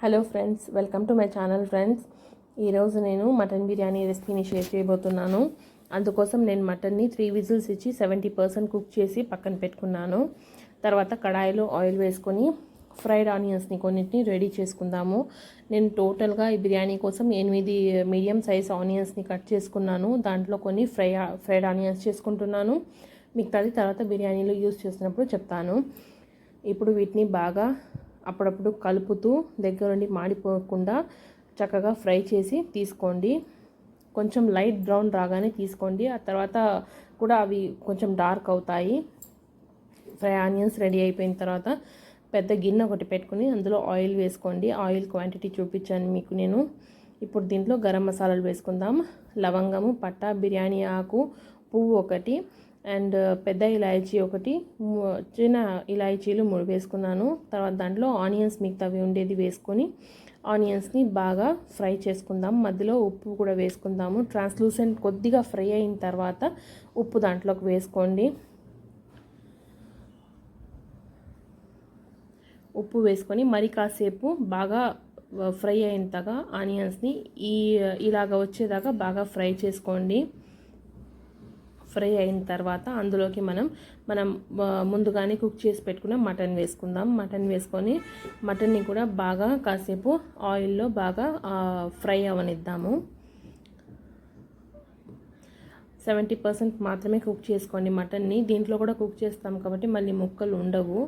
Hello friends welcome to my channel friends. ఈరోజు నేను mutton biryani రెసిపీని షేర్ చేయబోతున్నాను. అందుకోసం నేను మటన్ని త్రీ విజిల్స్ ఇచ్చి సెవెంటీ పర్సెంట్ కుక్ చేసి పక్కన పెట్టుకున్నాను. తర్వాత కడాయిలో ఆయిల్ వేసుకొని ఫ్రైడ్ ఆనియన్స్ని కొన్నిటిని రెడీ చేసుకుందాము. నేను టోటల్గా ఈ బిర్యానీ కోసం ఎనిమిది మీడియం సైజ్ ఆనియన్స్ని కట్ చేసుకున్నాను. దాంట్లో కొన్ని ఫ్రై ఫ్రైడ్ ఆనియన్స్ చేసుకుంటున్నాను. మిగతాది తర్వాత బిర్యానీలో యూస్ చేసినప్పుడు చెప్తాను. ఇప్పుడు వీటిని బాగా అప్పుడప్పుడు కలుపుతూ దగ్గరుండి మాడిపోకుండా చక్కగా ఫ్రై చేసి తీసుకోండి. కొంచెం లైట్ బ్రౌన్ రాగానే తీసుకోండి. ఆ తర్వాత కూడా అవి కొంచెం డార్క్ అవుతాయి. ఫ్రై ఆనియన్స్ రెడీ అయిపోయిన తర్వాత పెద్ద గిన్నె ఒకటి పెట్టుకుని అందులో ఆయిల్ వేసుకోండి. ఆయిల్ క్వాంటిటీ చూపించాను మీకు నేను. ఇప్పుడు దీంట్లో గరం మసాలాలు వేసుకుందాం. లవంగము పట్టా బిర్యానీ ఆకు పువ్వు ఒకటి అండ్ పెద్ద ఇలాయచీ ఒకటి చిన్న ఇలాయచీలు మూడు వేసుకున్నాను. తర్వాత దాంట్లో ఆనియన్స్ మిగతావి ఉండేది వేసుకొని ఆనియన్స్ని బాగా ఫ్రై చేసుకుందాం. మధ్యలో ఉప్పు కూడా వేసుకుందాము. ట్రాన్స్లూసెంట్ కొద్దిగా ఫ్రై అయిన తర్వాత ఉప్పు దాంట్లోకి వేసుకోండి. ఉప్పు వేసుకొని మరి కాసేపు బాగా ఫ్రై అయినంతగా ఆనియన్స్ని ఈ ఇలాగ వచ్చేదాకా బాగా ఫ్రై చేసుకోండి. ఫ్రై అయిన తర్వాత అందులోకి మనం మనం ముందుగానే కుక్ చేసి పెట్టుకున్న మటన్ వేసుకుందాం. మటన్ వేసుకొని మటన్ని కూడా బాగా కాసేపు ఆయిల్లో బాగా ఫ్రై అవనిద్దాము. సెవెంటీ పర్సెంట్ మాత్రమే కుక్ చేసుకోండి మటన్ని. దీంట్లో కూడా కుక్ చేస్తాం కాబట్టి మళ్ళీ ముక్కలు ఉండవు.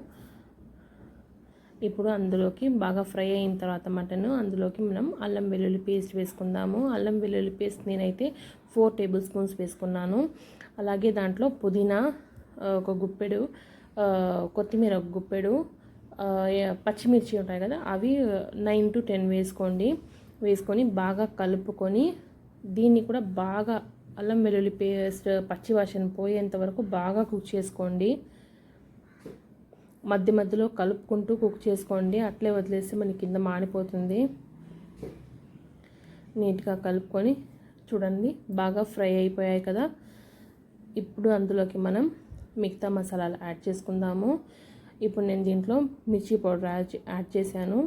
ఇప్పుడు అందులోకి బాగా ఫ్రై అయిన తర్వాత మటన్ అందులోకి మనం అల్లం వెల్లుల్లి పేస్ట్ వేసుకుందాము. అల్లం వెల్లుల్లి పేస్ట్ నేనైతే ఫోర్ టేబుల్ స్పూన్స్ వేసుకున్నాను. అలాగే దాంట్లో పుదీనా ఒక గుప్పెడు కొత్తిమీర ఒక గుప్పెడు పచ్చిమిర్చి ఉంటాయి కదా అవి నైన్ టు టెన్ వేసుకోండి. వేసుకొని బాగా కలుపుకొని దీన్ని కూడా బాగా అల్లం వెల్లుల్లి పేస్ట్ పచ్చివాసన పోయేంత వరకు బాగా కుక్ చేసుకోండి. మధ్య మధ్యలో కలుపుకుంటూ కుక్ చేసుకోండి. అట్లే వదిలేస్తే మనకి కింద మాడిపోతుంది. నీట్గా కలుపుకొని చూడండి బాగా ఫ్రై అయిపోయాయి కదా. ఇప్పుడు అందులోకి మనం మిగతా మసాలాలు యాడ్ చేసుకుందాము. ఇప్పుడు నేను దీంట్లో మిర్చి పౌడర్ యాడ్ యాడ్ చేశాను.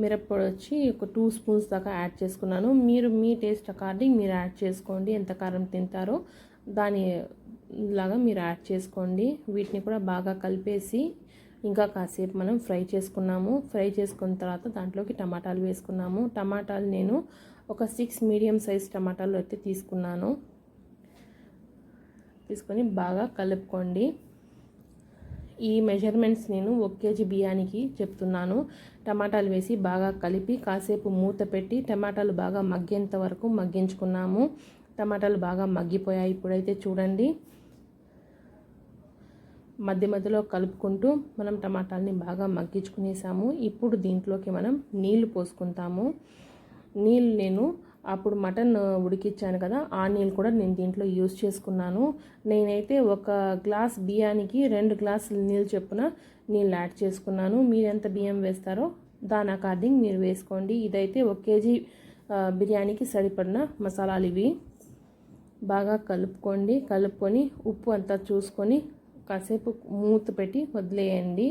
మిరప్పొడి వచ్చి ఒక టూ స్పూన్స్ దాకా యాడ్ చేసుకున్నాను. మీరు మీ టేస్ట్ అకార్డింగ్ మీరు యాడ్ చేసుకోండి. ఎంత కారం తింటారో దాని లాగా మీరు యాడ్ చేసుకోండి. వీటిని కూడా బాగా కలిపేసి ఇంకా కాసేపు మనం ఫ్రై చేసుకున్నాము. ఫ్రై చేసుకున్న తర్వాత దాంట్లోకి టమాటాలు వేసుకున్నాము. టమాటాలు నేను ఒక సిక్స్ మీడియం సైజ్ టమాటాలు అయితే తీసుకున్నాను. తీసుకొని బాగా కలుపుకోండి. ఈ మెజర్మెంట్స్ నేను ఒక కేజీ బియ్యానికి చెప్తున్నాను. టమాటాలు వేసి బాగా కలిపి కాసేపు మూత పెట్టి టమాటాలు బాగా మగ్గేంత వరకు మగ్గించుకున్నాము. టమాటాలు బాగా మగ్గిపోయాయి. ఇప్పుడైతే చూడండి. మధ్య మధ్యలో కలుపుకుంటూ మనం టమాటాలని బాగా మగ్గించుకునేసాము. ఇప్పుడు దీంట్లోకి మనం నీళ్ళు పోసుకుంటాము. నీళ్ళు నేను అప్పుడు మటన్ ఉడికిచ్చాను కదా ఆ నీళ్ళు కూడా నేను దీంట్లో యూజ్ చేసుకున్నాను. నేనైతే ఒక గ్లాస్ బియ్యానికి రెండు గ్లాసులు నీళ్ళు చొప్పున నీళ్ళు యాడ్ చేసుకున్నాను. మీరు ఎంత బియ్యం వేస్తారో దాని అకార్డింగ్ మీరు వేసుకోండి. ఇదైతే ఒక కేజీ బిర్యానీకి సరిపడిన మసాలాలు ఇవి. బాగా కలుపుకోండి. కలుపుకొని ఉప్పు అంతా చూసుకొని కాసేపు మూత పెట్టి వదిలేయండి.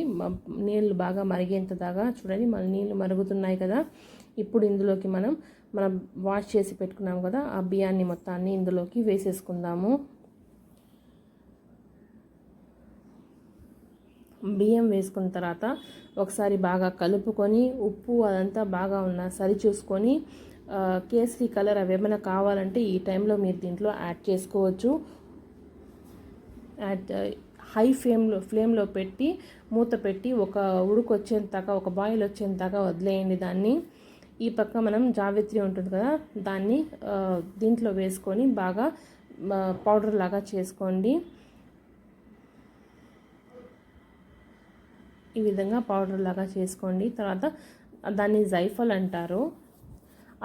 నీళ్ళు బాగా మరిగేంత దాకా చూడండి. మన నీళ్ళు మరుగుతున్నాయి కదా. ఇప్పుడు ఇందులోకి మనం మనం వాష్ చేసి పెట్టుకున్నాం కదా ఆ బియ్యాన్ని మొత్తాన్ని ఇందులోకి వేసేసుకుందాము. బియ్యం వేసుకున్న తర్వాత ఒకసారి బాగా కలుపుకొని ఉప్పు అదంతా బాగా ఉన్న సరి చూసుకొని కేసరి కలర్ అవి ఏమైనా కావాలంటే ఈ టైంలో మీరు దీంట్లో యాడ్ చేసుకోవచ్చు. యాడ్ హై ఫ్లేమ్లో ఫ్లేమ్లో పెట్టి మూత పెట్టి ఒక ఉడుకు వచ్చేంత దాకా ఒక బాయిల్ వచ్చేంత దాకా వదిలేయండి దాన్ని. ఈ పక్క మనం జావిత్రి ఉంటుంది కదా దాన్ని దీంట్లో వేసుకొని బాగా పౌడర్ లాగా చేసుకోండి. ఈ విధంగా పౌడర్ లాగా చేసుకోండి. తర్వాత దాన్ని జైఫల్ అంటారు.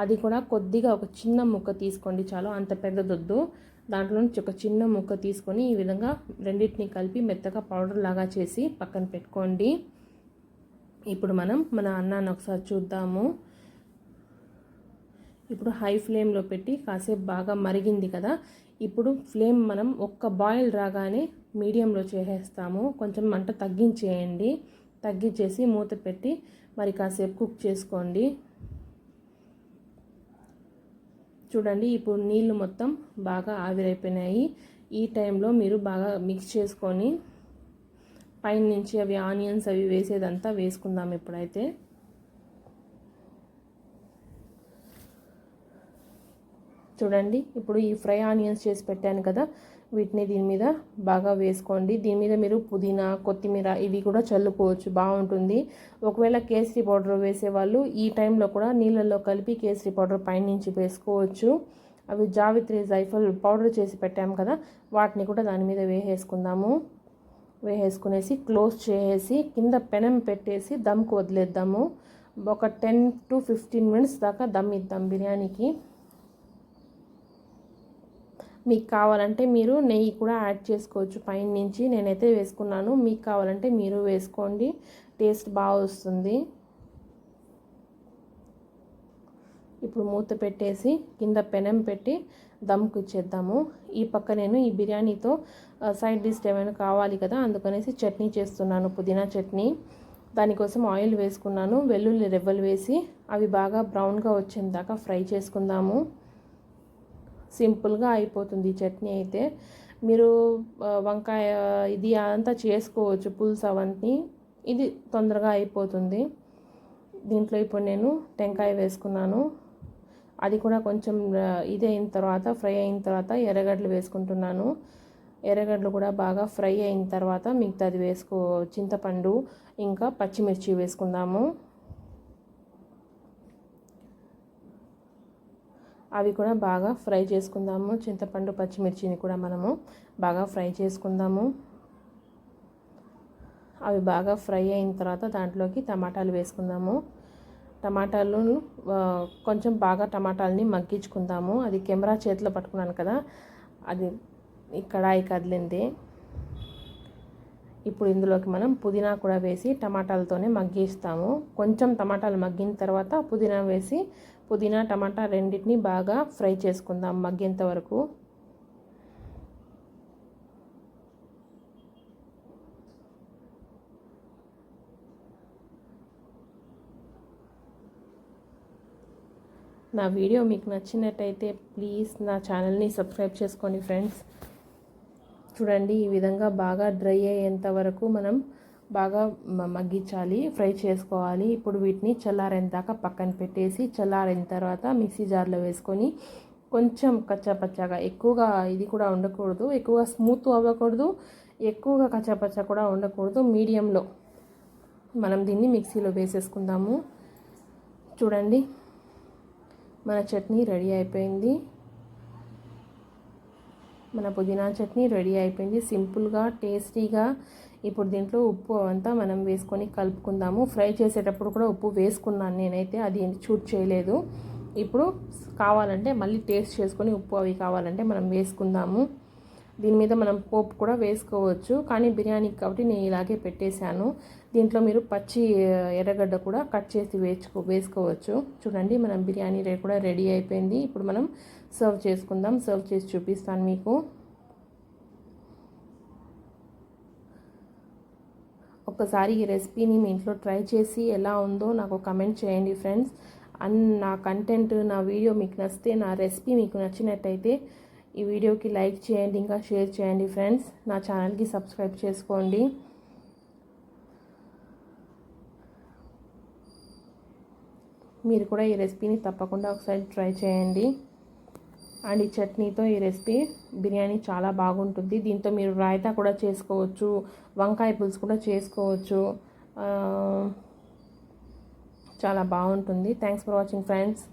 అది కూడా కొద్దిగా ఒక చిన్న ముక్క తీసుకోండి చాలు అంత పెద్దదొద్దు. దాంట్లో నుంచి ఒక చిన్న ముక్క తీసుకొని ఈ విధంగా రెండింటిని కలిపి మెత్తగా పౌడర్ లాగా చేసి పక్కన పెట్టుకోండి. ఇప్పుడు మనం మన అన్నాన్ని ఒకసారి చూద్దాము. ఇప్పుడు హై ఫ్లేమ్లో పెట్టి కాసేపు బాగా మరిగింది కదా. ఇప్పుడు ఫ్లేమ్ మనం ఒక్క బాయిల్ రాగానే మీడియంలో చేసేస్తాము. కొంచెం మంట తగ్గించేయండి. తగ్గించేసి మూత పెట్టి మరి కాసేపు కుక్ చేసుకోండి. చూడండి ఇప్పుడు నీళ్ళు మొత్తం బాగా ఆవిరైపోయినాయి. ఈ టైంలో మీరు బాగా మిక్స్ చేసుకొని పైన నుంచి అవి ఆనియన్స్ అవి వేసేదంతా వేసుకుందాం ఇప్పుడైతే. చూడండి ఇప్పుడు ఈ ఫ్రై ఆనియన్స్ చేసి పెట్టాను కదా వీటిని దీని మీద బాగా వేసుకోండి. దీని మీద మీరు పుదీనా కొత్తిమీర ఇవి కూడా చల్లుకోవచ్చు. బాగుంటుంది. ఒకవేళ కేసరి పౌడర్ వేసేవాళ్ళు ఈ టైంలో కూడా నీళ్ళల్లో కలిపి కేసరి పౌడర్ పైనుంచి వేసుకోవచ్చు. అవి జావిత్రి జైఫల్ పౌడర్ చేసి పెట్టాము కదా వాటిని కూడా దాని మీద వేసేసుకుందాము. వేసేసుకునేసి క్లోజ్ చేసేసి కింద పెనం పెట్టేసి దమ్కు వదిలేద్దాము. ఒక టెన్ టు ఫిఫ్టీన్ మినిట్స్ దాకా దమ్ ఇద్దాం బిర్యానీకి. మీకు కావాలంటే మీరు నెయ్యి కూడా యాడ్ చేసుకోవచ్చు. పైన నుంచి నేనైతే వేసుకున్నాను. మీకు కావాలంటే మీరు వేసుకోండి. టేస్ట్ బాగా వస్తుంది. ఇప్పుడు మూత పెట్టేసి కింద పెనం పెట్టి దమ్కు ఇచ్చేద్దాము ఈ పక్క నేను ఈ బిర్యానీతో సైడ్ డిష్ ఏమైనా కావాలి కదా అందుకనేసి చట్నీ చేస్తున్నాను. పుదీనా చట్నీ. దానికోసం ఆయిల్ వేసుకున్నాను. వెల్లుల్లి రెవ్వలు వేసి అవి బాగా బ్రౌన్గా వచ్చేందాకా ఫ్రై చేసుకుందాము. సింపుల్గా అయిపోతుంది ఈ చట్నీ అయితే. మీరు వంకాయ ఇది అంతా చేసుకోవచ్చు పులుసు అవన్నీ. ఇది తొందరగా అయిపోతుంది. దీంట్లో ఇప్పుడు నేను టెంకాయ వేసుకున్నాను. అది కూడా కొంచెం ఇది అయిన తర్వాత ఫ్రై అయిన తర్వాత ఎర్రగడ్డలు వేసుకుంటున్నాను. ఎర్రగడ్డలు కూడా బాగా ఫ్రై అయిన తర్వాత మిగతాది వేసుకో చింతపండు ఇంకా పచ్చిమిర్చి వేసుకుందాము. అవి కూడా బాగా ఫ్రై చేసుకుందాము. చింతపండు పచ్చిమిర్చిని కూడా మనము బాగా ఫ్రై చేసుకుందాము. అవి బాగా ఫ్రై అయిన తర్వాత దాంట్లోకి టమాటాలు వేసుకుందాము. టమాటాలు కొంచెం బాగా టమాటాలని మగ్గించుకుందాము. అది కెమెరా చేతిలో పట్టుకున్నాను కదా అది ఈ కడాయి కదిలింది. ఇప్పుడు ఇందులోకి మనం పుదీనా కూడా వేసి టమాటాలతోనే మగ్గిస్తాము. కొంచెం టమాటాలు మగ్గిన తర్వాత పుదీనా వేసి పుదీనా టమాటా రెండింటిని బాగా ఫ్రై చేసుకుందాం మగ్గేంత వరకు. నా వీడియో మీకు నచ్చినట్టయితే ప్లీజ్ నా ఛానల్ని సబ్స్క్రైబ్ చేసుకోండి ఫ్రెండ్స్. చూడండి ఈ విధంగా బాగా డ్రై అయ్యేంత వరకు మనం బాగా మగ్గించాలి ఫ్రై చేసుకోవాలి. ఇప్పుడు వీటిని చల్లారైన దాకా పక్కన పెట్టేసి చల్లారిన తర్వాత మిక్సీ జార్లో వేసుకొని కొంచెం కచ్చాపచ్చాగా ఎక్కువగా ఇది కూడా ఉండకూడదు ఎక్కువగా స్మూత్ అవ్వకూడదు ఎక్కువగా కచ్చాపచ్చా కూడా ఉండకూడదు మీడియంలో. మనం దీన్ని మిక్సీలో వేసేసుకుందాము. చూడండి మన చట్నీ రెడీ అయిపోయింది. మన పుదీనా చట్నీ రెడీ అయిపోయింది. సింపుల్గా టేస్టీగా ఇప్పుడు దీంట్లో ఉప్పు అంతా మనం వేసుకొని కలుపుకుందాము. ఫ్రై చేసేటప్పుడు కూడా ఉప్పు వేసుకున్నాను నేనైతే అది చూట్ చేయలేదు. ఇప్పుడు కావాలంటే మళ్ళీ టేస్ట్ చేసుకొని ఉప్పు అవి కావాలంటే మనం వేసుకుందాము. దీని మీద మనం పోపు కూడా వేసుకోవచ్చు. కానీ బిర్యానీకి కాబట్టి నేను ఇలాగే పెట్టేశాను. దీంట్లో మీరు పచ్చి ఎర్రగడ్డ కూడా కట్ చేసి వేసుకో వేసుకోవచ్చు. చూడండి మనం బిర్యానీ కూడా రెడీ అయిపోయింది. ఇప్పుడు మనం సర్వ్ చేసుకుందాం. సర్వ్ చేసి చూపిస్తాను మీకు. ఒక్కసారి ఈ రెసిపీని మీ ఇంట్లో ట్రై చేసి ఎలా ఉందో నాకు కమెంట్ చేయండి ఫ్రెండ్స్. అండ్ నా కంటెంట్ నా వీడియో మీకు నచ్చితే నా రెసిపీ మీకు నచ్చినట్టయితే ఈ వీడియోకి లైక్ చేయండి ఇంకా షేర్ చేయండి ఫ్రెండ్స్. నా ఛానల్కి సబ్స్క్రైబ్ చేసుకోండి. మీరు కూడా ఈ రెసిపీని తప్పకుండా ఒకసారి ట్రై చేయండి. అండ్ ఈ చట్నీతో ఈ రెసిపీ బిర్యానీ చాలా బాగుంటుంది. దీంతో మీరు రాయితా కూడా చేసుకోవచ్చు వంకాయ పులుసు కూడా చేసుకోవచ్చు. చాలా బాగుంటుంది. Thanks for watching friends